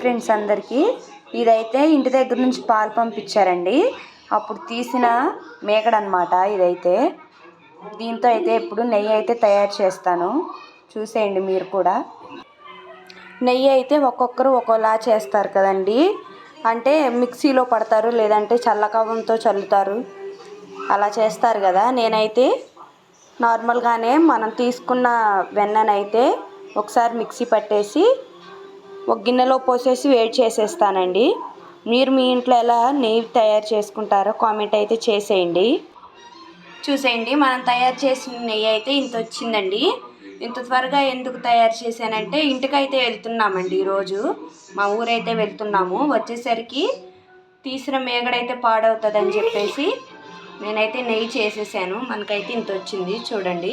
Friends అందరికీ ఇదైతే ఇంటి దగ్గర నుంచి పాలు పంపించారండి. అప్పుడు తీసిన మేకడనమాట ఇదైతే. దీంతో అయితే ఇప్పుడు నెయ్యి అయితే తయారు చేస్తాను. చూసేయండి మీరు కూడా. నెయ్యి అయితే ఒక్కొక్కరు ఒక్కోలా చేస్తారు కదండి. అంటే మిక్సీలో పడతారు లేదంటే చల్లకవంతో చల్లుతారు. అలా చేస్తారు కదా. నేనైతే నార్మల్గానే మనం తీసుకున్న వెన్ననైతే ఒకసారి మిక్సీ పట్టేసి ఒక గిన్నెలో పోసేసి వేడి చేసేస్తానండి. మీరు మీ ఇంట్లో ఎలా నెయ్యి తయారు చేసుకుంటారో కామెంట్ అయితే చేసేయండి. చూసేయండి మనం తయారు చేసిన నెయ్యి అయితే ఇంత వచ్చిందండి. ఇంత త్వరగా ఎందుకు తయారు చేశానంటే ఇంటికైతే వెళ్తున్నామండి ఈరోజు. మా ఊరైతే వెళ్తున్నాము. వచ్చేసరికి తీసిన మేగడైతే పాడవుతుందని చెప్పేసి నేనైతే నెయ్యి చేసేసాను. మనకైతే ఇంత వచ్చింది చూడండి.